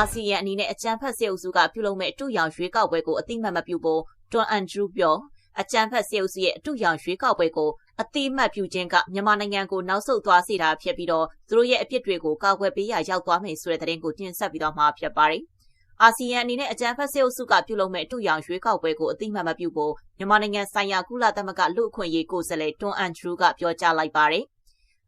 အာဆီယံအနေနဲ့အကြံဖတ်စစ်အုပ်စုကပြုလုပ်မဲ့အတူရောင်ရွေးကောက်ပွဲကိုအတိမတ်မပြုဖို့တွန်အန်ဒရူးပြောအကြံဖတ်စစ်အုပ်စုရဲ့အတူရောင်ရွေးကောက်ပွဲကိုအတိမတ်ပြုခြင်းကမြန်မာနိုင်ငံကိုနောက်ဆုတ်သွားစေတာဖြစ်ပြီးတော့သူတို့ရဲ့အပြစ်တွေကိုကာကွယ်ပေးရရောက်သွားမယ်ဆိုတဲ့သတင်းကိုတင်ဆက်ပြီးတော့မှာဖြစ်ပါတယ်။အာဆီယံအနေနဲ့အကြံဖတ်စစ်အုပ်စုကပြုလုပ်မဲ့အတူရောင်ရွေးကောက်ပွဲကိုအတိမတ်မပြုဖို့မြန်မာနိုင်ငံဆိုင်ရာကုလသမဂ္ဂလူ့အခွင့်အရေးကိုယ်စားလှယ်တွန်အန်ဒရူးကပြောကြားလိုက်ပါတယ်။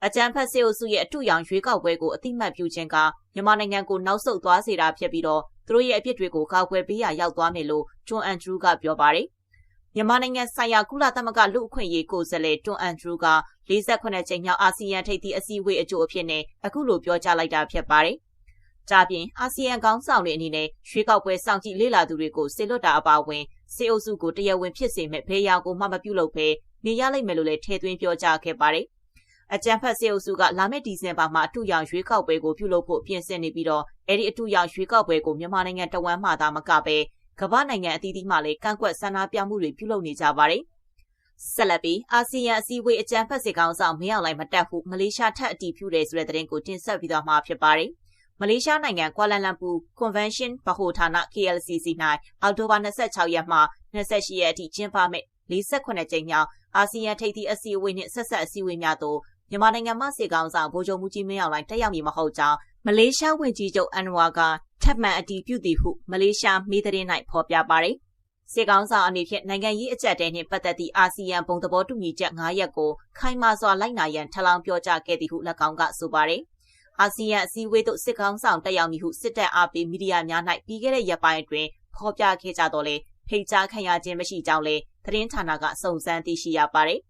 အကြံဖက်စစ်အုပ်စုရဲ့အထူးရောင်ရွေးကောက်ပွဲကိုအတိမတ်ပြုခြင်းကမြန်မာနိုင်ငံကိုနောက်ဆုတ်သွားစေတာဖြစ်ပြီးတော့သူတို့ရဲ့အပြစ်တွေကိုကာကွယ်ပေးရရောက်သွားမယ်လို့ဂျွန်အန်ဒရူးကပြောပါတယ်။မြန်မာနိုင်ငံဆိုင်ရာကုလသမဂ္ဂလူ့အခွင့်အရေးကိုယ်စားလှယ်တွန်အန်ဒရူးက48ကြိမ်မြောက်အာဆီယံထိပ်သီးအစည်းအဝေးအကြိုအဖြစ်နဲ့အခုလိုပြောကြားလိုက်တာဖြစ်ပါတယ်။ဒါပြင်အာဆီယံခေါင်းဆောင်တွေအနေနဲ့ရွှေကောက်ပွဲစောင့်ကြည့်လေ့လာသူတွေကိုစေလွတ်တာအပါအဝင်စေအုပ်စုကိုတရားဝင်ဖြစ်စေမဲ့ဘေးရာကိုမှမပြုလုပ်ဘဲနေရလိမ့်မယ်လို့လည်းထည့်သွင်းပြောကြားခဲ့ပါတယ်။ အကြံဖတ်စစ်အုပ်စုကလာမယ့်ဒီဇင်ဘာမှာအထူးရောင်ရွေးကောက်ပွဲကိုပြုလုပ်ဖို့ပြင်ဆင်နေပြီးတော့အဲ့ဒီအထူးရောင်ရွေးကောက်ပွဲကိုမြန်မာနိုင်ငံတဝမ်းမှသာမကပဲကမ္ဘာနိုင်ငံအသီးသီးမှလည်းကန့်ကွက်ဆန္ဒပြမှုတွေပြုလုပ်နေကြပါတယ်။ဆက်လက်ပြီးအာဆီယံအစည်းအဝေးအကြံဖတ်စစ်ကောင်ဆောင်မင်းအောင်လှိုင်မတက်ဟုမလေးရှားထပ်အတည်ပြုတယ်ဆိုတဲ့သတင်းကိုတင်ဆက်ပြီးတော့မှာဖြစ်ပါတယ်။မလေးရှားနိုင်ငံကွာလာလမ်ပူ Convention ဗဟိုဌာန KLCC ၌အောက်တိုဘာ26ရက်မှ28ရက်အထိကျင်းပမယ့်48ကြိမ်မြောက်အာဆီယံထိပ်သီးအစည်းအဝေးနှင့်ဆက်ဆက်အစည်းအဝေးများသို့ မြန်မာနိုင်ငံမှစေကောင်ဆောင်ဗိုလ်ချုပ်မှုကြီးမင်းအောင်လှိုင်တက်ရောက်မည်မဟုတ်ကြောင်းမလေးရှားဝန်ကြီးချုပ်အန်နဝါကထပ်မံအတည်ပြုသည်ဟုမလေးရှားမီသတင်း၌ဖော်ပြပါရယ်စေကောင်ဆောင်အနေဖြင့်နိုင်ငံရေးအကြက်တဲနှင့်ပတ်သက်သည့်အာဆီယံဘုံသဘောတူညီချက်9ရပ်ကိုခိုင်မာစွာလိုက်နာရန်ထလောင်ပြောကြားခဲ့သည်ဟု၎င်းကဆိုပါရယ်အာဆီယံအစည်းအဝေးသို့စစ်ကောင်ဆောင်တက်ရောက်မည်ဟုစစ်တပ်အားပေးမီဒီယာများ၌ပြီးခဲ့တဲ့ရက်ပိုင်းအတွင်းဖော်ပြခဲ့ကြတော့လေဖိတ်ကြားခံရခြင်းမရှိကြောင်းလည်းသတင်းဌာနကစုံစမ်းသိရှိရပါတယ်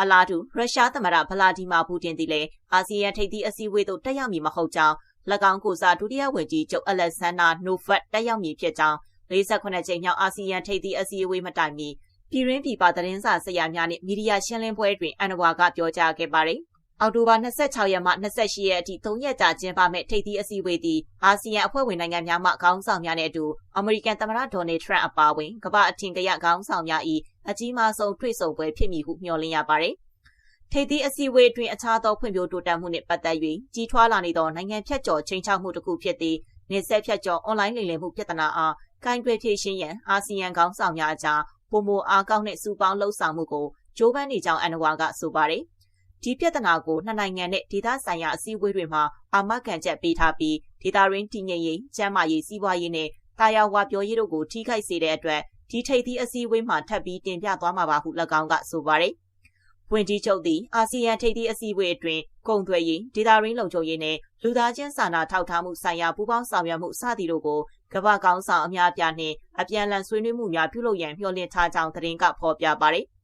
အလားတူရုရှားသမ္မတဗလာဒီမာပူတင်သည်လည်းအာဆီယံထိပ်သီးအစည်းအဝေးသို့တက်ရောက်မည်မဟုတ်ကြောင်း၎င်းကိုစားဒုတိယဝန်ကြီးချုပ်အလက်ဆန်နာနိုဖတ်တက်ရောက်မည်ဖြစ်ကြောင်း48ကြိမ်မြောက်အာဆီယံထိပ်သီးအစည်းအဝေးမတိုင်မီပြည်ရင်းပြည်ပသတင်းစာဆရာများနှင့်မီဒီယာရှင်းလင်းပွဲတွင်အန်နဝါကပြောကြားခဲ့ပါတယ်။ အောက်တိုဘာ26ရက်မှ28ရက်အထိ3ရက်ကြာကျင်းပမယ့်ထိပ်သီးအစည်းအဝေးသည်အာဆီယံအဖွဲ့ဝင်နိုင်ငံများမှခေါင်းဆောင်များနဲ့အတူအမေရိကန်သမ္မတဒေါ်နယ်ထရန့်အပါအဝင်ကမ္ဘာအထင်ကရခေါင်းဆောင်များ၏အကြီးမားဆုံးတွေ့ဆုံပွဲဖြစ်မည်ဟုမျှော်လင့်ရပါတယ်။ထိပ်သီးအစည်းအဝေးအတွင်းအခြားသောဖွံ့ဖြိုးတိုးတက်မှုနှင့်ပတ်သက်၍ကြီးထွားလာနေသောနိုင်ငံဖြတ်ကျော်ချိန်ချောက်မှုတစ်ခုဖြစ်သည့်နေဆက်ဖြတ်ကျော်အွန်လိုင်းလိမ်လည်မှုပြဿနာအားကိုင်တွယ်ဖြေရှင်းရန်အာဆီယံခေါင်းဆောင်များအကြားပုံမအားကောင်းတဲ့စုပေါင်းလှုပ်ဆောင်မှုကိုဂျိုးပန်းနေကြောင်းအန်နဝါကဆိုပါတယ်။ ဒီပြဿနာကိုနှစ်နိုင်ငံနဲ့ဒေသဆိုင်ရာအစည်းအဝေးတွေမှာအာမခံချက်ပေးထားပြီးဒေသရင်းတည်ငြိမ်ရေး၊ကျန်းမာရေး၊စီးပွားရေးနဲ့တာယာဝါပြောရေးတို့ကိုထိခိုက်စေတဲ့အတွက်ဒီထိပ်သီးအစည်းအဝေးမှာထပ်ပြီးတင်ပြသွားမှာပါဟု၎င်းကဆိုပါတယ်။ဝန်ကြီးချုပ်သည်အာဆီယံထိပ်သီးအစည်းအဝေးအတွင်းကုန်သွယ်ရေးဒေတာရင်းလုံခြုံရေးနဲ့လူသားချင်းစာနာထောက်ထားမှုဆိုင်ရာပူးပေါင်းဆောင်ရွက်မှုစသည်တို့ကိုကမ္ဘာကောင်ဆောင်အများအပြားနှင့်အပြန်အလှန်ဆွေးနွေးမှုများပြုလုပ်ရန်မျှော်လင့်ထားကြောင်းသတင်းကဖော်ပြပါတယ်။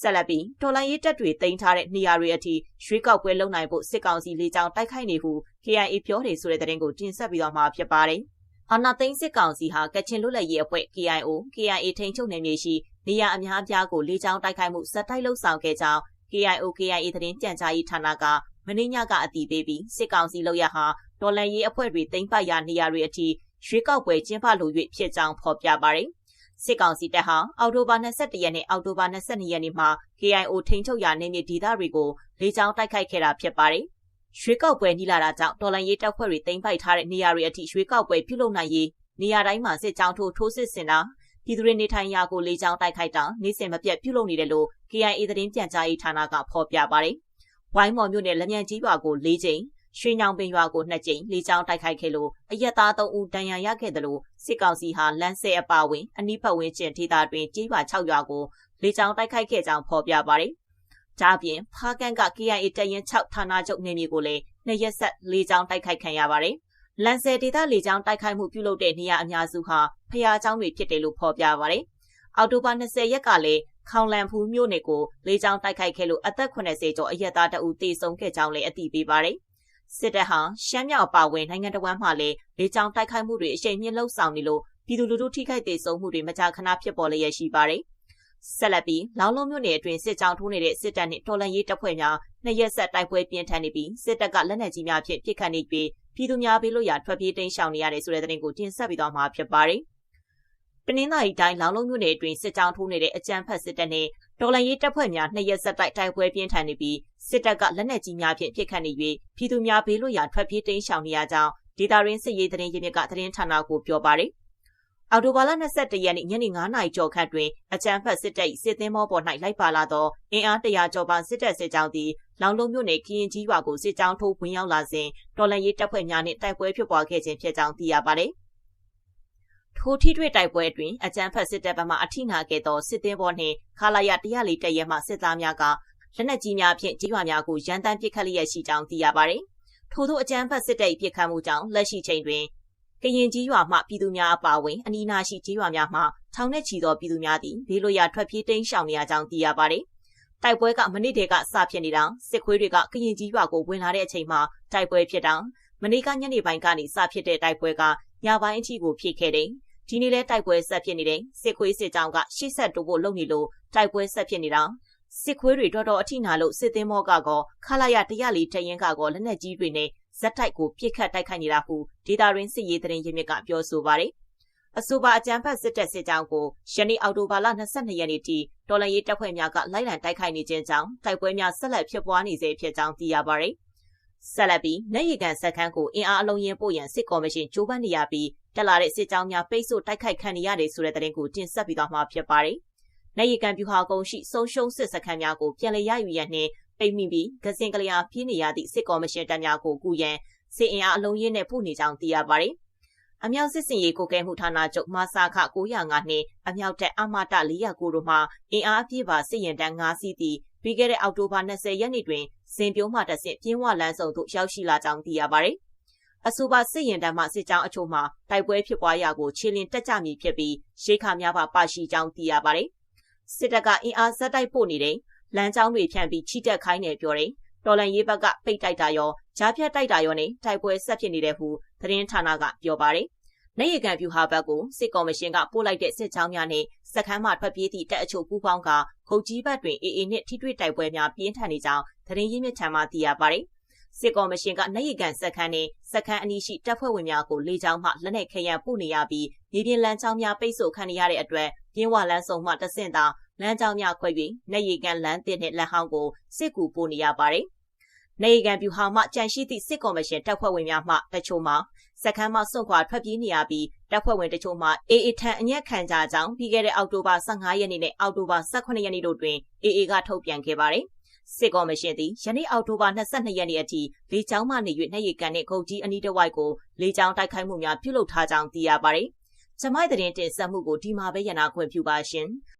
ဆက်လက်ပြီးတော်လိုင်းရေးတပ်တွေတင်ထားတဲ့နေရာတွေအထိရွေးကောက်ပွဲလုပ်နိုင်ဖို့စစ်ကောင်စီလေးကြောင်းတိုက်ခိုက်နေဟု KIA ပြောတယ်ဆိုတဲ့သတင်းကိုတင်ဆက်ပြီးတော့မှာဖြစ်ပါတယ်။အာနာသိန်းစစ်ကောင်စီဟာကချင်လွတ်လပ်ရေးအဖွဲ့ KIO KIA ထိန်းချုပ်နယ်မြေရှိနေရာအများအပြားကိုလေးချောင်းတိုက်ခိုက်မှုစက်တိုက်လှုပ်ဆောင်ခဲ့ကြောင်း KIO KIA သတင်းကြံကြားရေးဌာနကမင်းညကအတည်ပြုပြီးစစ်ကောင်စီလောက်ရဟာဒေါ်လန်ရေးအဖွဲ့တွေတင်ပတ်ရာနေရာတွေအထိရွေးကောက်ပွဲကျင်းပလို၍ဖြစ်ကြောင်းဖော်ပြပါတယ်။ စစ်ကောင်စီတပ်ဟာအောက်တိုဘာ22ရက်နဲ့အောက်တိုဘာ22ရက်နေ့မှာ KIO ထိန်းချုပ်ရာနေမြေဒေသတွေကိုလေကြောင်းတိုက်ခိုက်ခဲ့တာဖြစ်ပါတယ်။ရွှေကောက်ပွဲနှီးလာတာကြောင့်တော်လန်ရေးတပ်ဖွဲ့တွေတင်ပိုက်ထားတဲ့နေရာတွေအထိရွှေကောက်ပွဲပြုလုပ်နိုင်ရေးနေရာတိုင်းမှာစစ်ကြောင်းထိုးထိုးစစ်ဆင်တာပြည်သူတွေနေထိုင်ရာကိုလေကြောင်းတိုက်ခိုက်တာနေစဉ်မပြတ်ပြုလုပ်နေတယ်လို့ KIA သတင်းပြန်ကြားရေးဌာနကဖော်ပြပါတယ်။ဝိုင်းမော်မြို့နယ်လက်မြန်ကြီးရွာကို၄ကြိမ် ရွှေညောင်ပင်ရွာကိုနှစ်ကြိမ်လေကြောင်းတိုက်ခိုက်ခဲ့လို့အရက်သား3ဦးဒဏ်ရာရခဲ့တယ်လို့စစ်ကောင်စီဟာလမ်းဆဲအပါဝင်အနိဖက်ဝင်းကျင်ဒေသတွင်ကြေးရွာ6ရွာကိုလေကြောင်းတိုက်ခိုက်ခဲ့ကြောင်းဖော်ပြပါတယ်။ဒါ့အပြင်ဖားကန်က KIA တရင်6ဌာနချုပ်နေမျိုးကိုလည်းနှစ်ရက်ဆက်လေကြောင်းတိုက်ခိုက်ခံရပါတယ်။လန်ဆယ်ဒေသလေကြောင်းတိုက်ခိုက်မှုပြုလုပ်တဲ့နေရာအများစုဟာဖျားเจ้าတွေဖြစ်တယ်လို့ဖော်ပြပါတယ်။အောက်တိုဘာ20ရက်ကလည်းခေါင်လန်ဖူးမြို့နယ်ကိုလေကြောင်းတိုက်ခိုက်ခဲ့လို့အသက်80ကျော်အရက်သားတအူတေဆုံးခဲ့ကြောင်းလည်းအသိပေးပါတယ်။ စစ်တပ်ဟာရှမ်းမြောက်ပါဝင်နိုင်ငံတော်မှလည်းလေကြောင်းတိုက်ခိုက်မှုတွေအရှိန်မြင့်လှုပ်ဆောင်နေလို့ပြည်သူလူထုထိခိုက်ဒေဆုံးမှုတွေမကြာခဏဖြစ်ပေါ်လျက်ရှိပါတယ်။ဆက်လက်ပြီးလောင်လုံးမြို့နယ်အတွင်းစစ်ကြောင်းထိုးနေတဲ့စစ်တပ်နဲ့တော်လှန်ရေးတပ်ဖွဲ့များနှစ်ရက်ဆက်တိုက်ပွဲပြင်းထန်နေပြီးစစ်တပ်ကလက်နက်ကြီးများဖြင့်ပစ်ခတ်နေပြီးပြည်သူများဘေးလွတ်ရာထွက်ပြေးတိမ်းရှောင်နေရတယ်ဆိုတဲ့သတင်းကိုတင်ဆက်ပြီးတော့မှာဖြစ်ပါတယ်။တနင်္သာရီတိုင်းလောင်လုံးမြို့နယ်အတွင်းစစ်ကြောင်းထိုးနေတဲ့အကြမ်းဖက်စစ်တပ်နဲ့ တော်လှန်ရေးတပ်ဖွဲ့များနှစ်ရက်ဆက်တိုက်တိုက်ပွဲပြင်းထန်နေပြီးစစ်တပ်ကလက်နက်ကြီးများဖြင့်ပစ်ခတ်နေ၍ပြည်သူများဘေးလွတ်ရာထွက်ပြေးတိမ်းရှောင်နေရကြောင်းဒေတာရင်းစစ်ရေးသတင်းရင်းမြစ်ကသတင်းဌာနကိုပြောပါတယ်အော်တိုဘာလ22ရက်နေ့ညနေ9နာရီကျော်ခန့်တွင်အကြမ်းဖက်စစ်တပ်စစ်သင်းမောပေါ်၌လိုက်ပါလာသောအင်အားတရာကျော်ပါစစ်တပ်စစ်ကြောင်းသည်လောင်လုံးမြို့နယ်ကရင်ကြီးရွာကိုစစ်ကြောင်းထိုးဝင်ရောက်လာစဉ်တော်လန်ရေးတပ်ဖွဲ့များနှင့်တိုက်ပွဲဖြစ်ပွားခဲ့ခြင်းဖြစ်ကြောင်းသိရပါတယ်။ ထိုထိတွေ့တိုက်ပွဲအတွင်းအကြမ်းဖက်စစ်တပ်ဘက်မှအထိနာခဲ့သောစစ်သင်းဘောနှင့်ခလာရ104တပ်ရဲမှစစ်သားများကလက်နက်ကြီးများဖြင့်ကြီးရွာများကိုရန်တမ်းပစ်ခတ်လျက်ရှိကြောင်းသိရပါတယ်။ထို့သောအကြမ်းဖက်စစ်တပ်၏ပစ်ခတ်မှုကြောင့်လက်ရှိချိန်တွင်ကရင်ကြီးရွာမှပြည်သူများအပါအဝင်အနီးနားရှိကြီးရွာများမှထောင်နဲ့ချီသောပြည်သူများသည်ဘေးလွတ်ရာထွက်ပြေးတိမ်းရှောင်နေရကြောင်းသိရပါတယ်။တိုက်ပွဲကမနေ့တည်းကစဖြစ်နေတာစစ်ခွေးတွေကကရင်ကြီးရွာကိုဝင်လာတဲ့အချိန်မှာတိုက်ပွဲဖြစ်တာမနေ့ကညနေပိုင်းကနေစဖြစ်တဲ့တိုက်ပွဲကညပိုင်းအထိကိုဖြစ်ခဲ့တယ်။ ဒီနေ့လဲတိုက်ပွဲဆက်ဖြစ်နေတယ်။စစ်ခွေးစစ်ကြောင်းကရှေ့ဆက်တိုးဖို့လုပ်နေလို့တိုက်ပွဲဆက်ဖြစ်နေတာစစ်ခွေးတွေတော်တော်အထိနာလို့စစ်သင်းမောကကောခလာရ104တရင်ကကောလက်နက်ကြီးတွေနဲ့ဇက်တိုက်ကိုပြစ်ခတ်တိုက်ခိုက်နေတာဟုဒေတာရင်းစစ်ရေးသတင်းရင်းမြစ်ကပြောဆိုပါတယ်။အဆိုပါအကြမ်းဖက်စစ်တပ်စစ်ကြောင်းကိုယနေ့အောက်တိုဘာလ22ရက်နေ့ထိတော်လန်ရေးတပ်ဖွဲ့များကလိုက်လံတိုက်ခိုက်နေခြင်းကြောင့်တိုက်ပွဲများဆက်လက်ဖြစ်ပွားနေစေဖြစ်ကြောင်းသိရပါတယ်။ဆက်လက်ပြီးနေရီကန်စက်ခန်းကိုအင်အားအလုံးရင်ပို့ရန်စစ်ကော်မရှင်ကြိုးပမ်းနေရပြီး တက်လာတဲ့စစ်ကြောင်းများပိတ်ဆို့တိုက်ခိုက်ခံနေရတယ်ဆိုတဲ့သတင်းကိုတင်ဆက်ပြီးတော့မှာဖြစ်ပါတယ်။နေရီကန်ပြူဟာကုန်းရှိဆုံးရှုံးစစ်စခန်းများကိုပြန်လည်ရယူရန်နှင့်ပိတ်မိပြီးကစင်ကလျာပြင်းနေရသည့်စစ်ကော်မရှင်တပ်များကိုကူရန်စစ်အင်အားအလုံးရင်းနဲ့ပို့နေကြောင်းသိရပါတယ်။အမြောက်စစ်စင်ရေးကိုကဲမှုဌာနချုပ်မဆာခ905နှင့်အမြောက်တပ်အမတ409တို့မှအင်အားအပြည့်ပါစစ်ရင်တန်း5စီးသည်ပြီးခဲ့တဲ့အောက်တိုဘာ20ရက်နေ့တွင်စင်ပြိုးမှတဆင့်ပြင်းဝလန်းဆောင်သို့ရောက်ရှိလာကြောင်းသိရပါတယ်။ အဆိုပါစစ်ရင်တန်းမှစစ်ကြောင်းအချို့မှတိုက်ပွဲဖြစ်ပွားရာကိုခြေလင်တက်ကြမည်ဖြစ်ပြီးရိခါများပါပါရှိကြောင်းသိရပါတယ်။စစ်တပ်ကအင်အားဇက်တိုက်ပို့နေတဲ့လမ်းကြောင်းတွေဖြန့်ပြီးချီတက်ခိုင်းနေပြောတယ်။တော်လန်ရေးဘက်ကပိတ်တိုက်တာရောကြားဖြတ်တိုက်တာရောနဲ့တိုက်ပွဲဆက်ဖြစ်နေတဲ့ဟုသတင်းဌာနကပြောပါတယ်။နေရကန်ပြူဟာဘက်ကိုစစ်ကော်မရှင်ကပို့လိုက်တဲ့စစ်ကြောင်းများနဲ့စခန်းမှထွက်ပြေးသည့်တပ်အချို့ပူးပေါင်းကခုတ်ကြီးဘက်တွင်အေအေနဲ့ထိတွေ့တိုက်ပွဲများပြင်းထန်နေကြောင်းသတင်းရင်းမြစ်ထံမှသိရပါတယ်။ စစ်ကော်မရှင်ကနေရကန်စခန်းနဲ့စခန်းအနီးရှိတပ်ဖွဲ့ဝင်များကိုလေကြောင်းမှလက်နက်ခဲယမ်းပို့နေရပြီးမြေပြင်လမ်းကြောင်းများပိတ်ဆို့ခံရတဲ့အတွက်ပြင်းဝလန်းစုံမှတဆင့်သာလမ်းကြောင်းများခွဲ၍နေရကန်လမ်းတစ်နဲ့လက်ဟောင်းကိုစစ်ကူပို့နေရပါတယ်။နေကန်ပြူဟာမှကြန့်ရှိသည့်စစ်ကော်မရှင်တပ်ဖွဲ့ဝင်များမှတချို့မှာစခန်းမှစွန့်ခွာထွက်ပြေးနေရပြီးတပ်ဖွဲ့ဝင်တချို့မှာအေအေထံအညက်ခံကြကြောင်းပြီးခဲ့တဲ့အောက်တိုဘာ15ရက်နေ့နဲ့အောက်တိုဘာ18ရက်နေ့တို့တွင်အေအေကထုတ်ပြန်ခဲ့ပါတယ်။ စစ်ကော်မရှင်သည်ယနေ့အောက်တိုဘာ22ရက်နေ့အထိလေကြောင်းမှနေ၍နှက်ရည်ကန်နှင့်ခုတ်ကြီးအနီးတစ်ဝိုက်ကိုလေကြောင်းတိုက်ခိုက်မှုများပြုလုပ်ထားကြောင်းသိရပါတယ်။ဂျမိုက်သတင်းတင်ဆက်မှုကိုဒီမှာပဲရနာခွင့်ပြုပါရှင်။